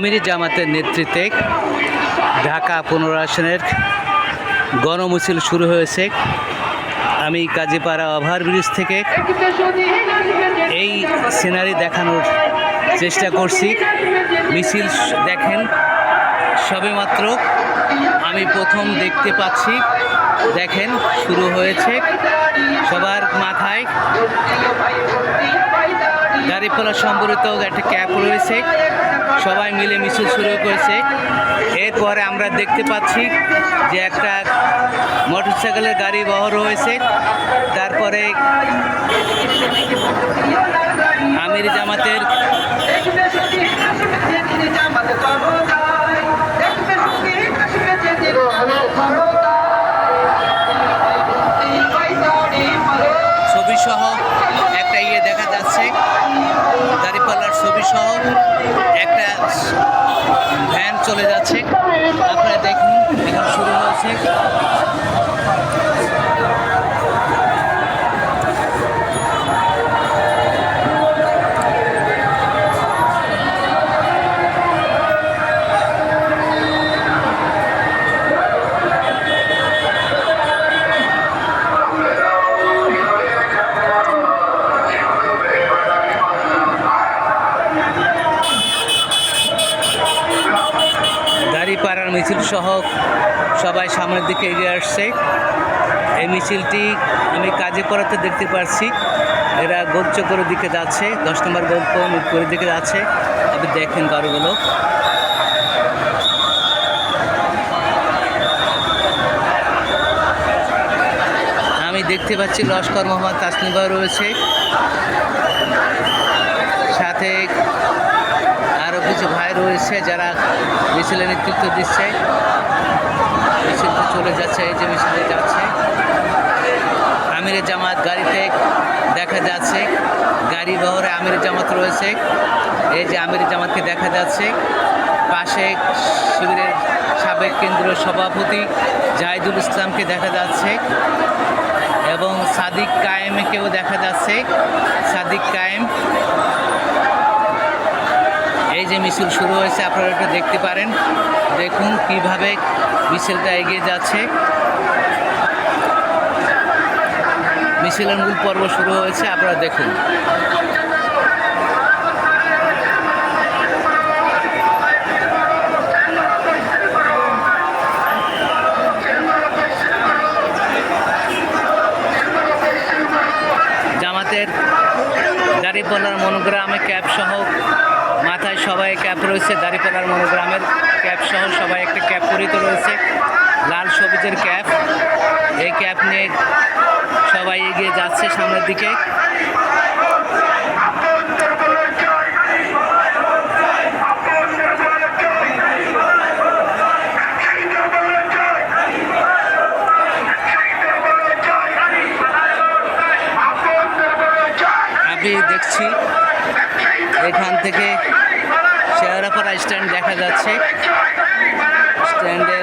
আমিরি জামাতের নেতৃত্বে ঢাকা পুনর্বাসনের গণমিছিল শুরু হয়েছে। আমি কাজীপাড়া ওভারব্রিজ থেকে এই সিনারি দেখানোর চেষ্টা করছি। মিছিল দেখেন, সবেমাত্র আমি প্রথম দেখতে পাচ্ছি। দেখেন, শুরু হয়েছে সবার মাথায়। দাঁড়িপালা সম্বলিত একটা ক্যাপ রয়েছে। সবাই মিলে মিছিল শুরু করেছে। এরপরে আমরা দেখতে পাচ্ছি যে একটা মোটরসাইকেলের গাড়ি বহর রয়েছে তারপরে আমির জামাতের চলে যাচ্ছে। আপনারা দেখুন এখন শুরু হয়েছে। সবাই সামনের দিকে এগিয়ে আসছে। এই মিছিলটি আমি কাজে পড়াতে দেখতে পাচ্ছি। এরা গোলচক্রের দিকে যাচ্ছে, দশ নম্বর গল্প মিরপুরের দিকে যাচ্ছে, আপনি দেখেন গাড়িগুলো। আমি দেখতে পাচ্ছি লস্কর মোহাম্মদ তাসনিম ভাই রয়েছে। সাথে আরও কিছু ভাই রয়েছে যারা মিছিলের নেতৃত্ব দিচ্ছে। মিছিলটা চলে যাচ্ছে, এই যে মিছিলে যাচ্ছে। আমিরের জামাত গাড়িতে দেখা যাচ্ছে, গাড়ি বহরে আমিরের জামাত রয়েছে। এই যে আমিরের জামাতকে দেখা যাচ্ছে, পাশে শিবিরের সাবেক কেন্দ্রীয় সভাপতি জাহিদুল ইসলামকে দেখা যাচ্ছে এবং সাদিক কায়েমকেও দেখা যাচ্ছে। সাদিক কায়েম এই যে মিছিল শুরু হয়েছে, আপনারা একটু দেখতে পারেন। দেখুন কীভাবে মিছিলটা এগিয়ে যাচ্ছে। মিছিলের মূল পর্ব শুরু হয়েছে, আপনারা দেখুন। জামাতের দাঁড়িপাল্লার মনোগ্রামে ক্যাব সহ সবাই ক্যাপ রয়েছে দাঁড়িপাল্লার মনোগ্রামের ক্যাপ সহ সবাই একটা ক্যাপ পরিত রয়েছে। লাল সবুজের ক্যাপ। এই ক্যাপ নিয়ে সবাই এগিয়ে যাচ্ছে সামনের দিকে। আমি দেখছি এখান থেকে স্ট্যান্ড দেখা যাচ্ছে। স্ট্যান্ডের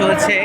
চলছে।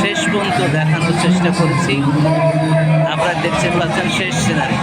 শেষ পর্যন্ত দেখানোর চেষ্টা করছি। আপনারা দেখতে পাচ্ছেন শেষ সিনারি